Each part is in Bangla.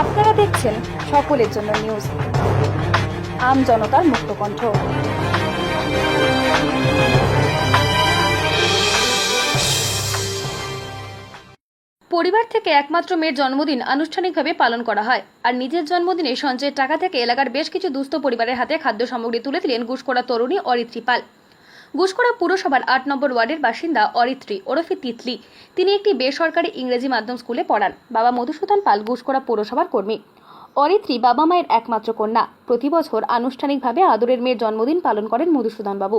আপনারা দেখছেন সকলের জন্য নিউজ আম জনতার মুক্ত কণ্ঠ পরিবার থেকে একমাত্র মেয়ের জন্মদিন আনুষ্ঠানিকভাবে পালন করা হয়। আর নিজের জন্মদিনে সঞ্চয়ের টাকা থেকে এলাকার বেশ কিছু দুস্থ পরিবারের হাতে খাদ্য সামগ্রী তুলে দিলেন গুসকরা তরুণী অরিত্রী পাল। গুসকরা পুরসভার আট নম্বর ওয়ার্ডের বাসিন্দা অরিত্রী ওরফে তিতলি। তিনি একটি বেসরকারি ইংরেজি মাধ্যম স্কুলে পড়ান। বাবা মধুসূদন পাল গুসকরা পুরসভার কর্মী। অরিত্রী বাবা মায়ের একমাত্র কন্যা। প্রতি বছর আনুষ্ঠানিকভাবে আদরের মেয়ের জন্মদিন পালন করেন মধুসূদন বাবু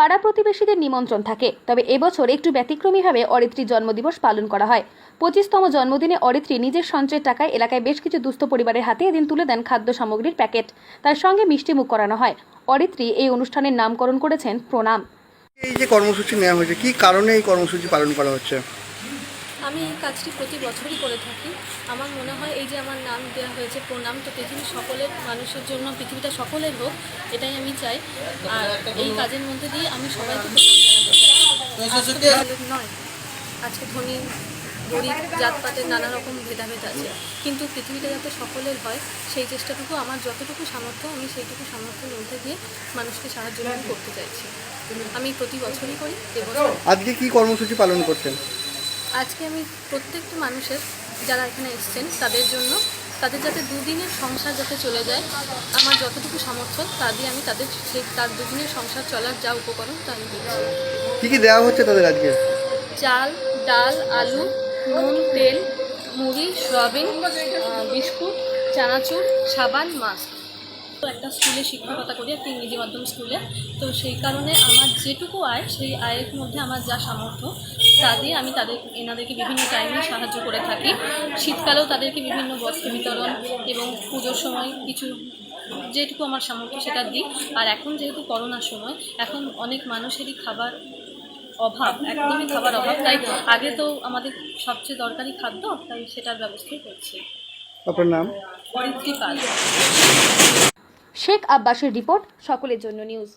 পাড়া প্রতিবেশীদের নিমন্ত্রণ থাকে। তবে এবছর একটু ব্যতিক্রমীভাবে অরিত্রীর জন্মদিবস পালন করা হয়। পঁচিশতম জন্মদিনে অরিত্রী নিজের সঞ্চয়ের টাকায় এলাকায় বেশ কিছু দুস্থ পরিবারের হাতে এদিন তুলে দেন খাদ্য সামগ্রীর প্যাকেট। তার সঙ্গে মিষ্টিমুখ করানো হয়। অরিত্রী এই অনুষ্ঠানের নামকরণ করেছেন প্রণাম। এই যে কর্মসূচি নেওয়া হয়েছে, কি কারণে এই কর্মসূচি পালন করা হচ্ছে? আমি এই কাজটি প্রতি বছরই করে থাকি। আমার মনে হয় এই যে আমার নাম দেওয়া হয়েছে প্রণাম তো পৃথিবীর সকলের মানুষের জন্য পৃথিবীটা সকলের হোক এটাই আমি চাই। আর এই কাজের মধ্যে দিয়ে আমি সবাইকে প্রণাম জানাতে চাই। নয়। আজকে ধনী গরিব জাতপাতের নানা রকম ভেদাভেদ আছে। কিন্তু পৃথিবীটা যাতে সকলের হয় সেই চেষ্টাটুকু আমার যতটুকু সামর্থ্য আমি সেইটুকু সামর্থ্যের মধ্যে দিয়ে মানুষকে সাহায্য করতে চাইছি। আমি প্রতি বছরই করি এবছর আজকে কি কর্মসূচি পালন করছেন? আজকে আমি প্রত্যেকটি মানুষের যারা এখানে এসছেন তাদের জন্য তাদের যাতে দুদিনের সংসার যাতে চলে যায় আমার যতটুকু সামর্থ্য তা দিয়ে আমি তাদের সেই তার দুদিনের সংসার চলার যা উপকরণ তা আমি দিচ্ছি। কি কি দেওয়া হচ্ছে তাদের আজকে? চাল ডাল আলু নুন তেল মুড়ি সয়াবিন বিস্কুট চানাচুর সাবান মাছ তো একটা স্কুলে শিক্ষকতা করি একটা ইংরেজি মাধ্যম স্কুলে। তো সেই কারণে আমার যেটুকু আয় সেই আয়ের মধ্যে আমার যা সামর্থ্য তা দিয়ে আমি তাদের এনাদেরকে বিভিন্ন টাইমে সাহায্য করে থাকি। শীতকালেও তাদেরকে বিভিন্ন বস্ত্র বিতরণ এবং পুজোর সময় কিছু যেটুকু আমার সামর্থ্য সেটা দিই। আর এখন যেহেতু করোনার সময় এখন অনেক মানুষেরই খাবার অভাব একদমই খাবার অভাব। তাই আগে তো আমাদের সবচেয়ে দরকারি খাদ্য তাই সেটার ব্যবস্থাই করছি। আপনার নাম? শেখ আব্বাসের রিপোর্ট সকলের জন্য নিউজ।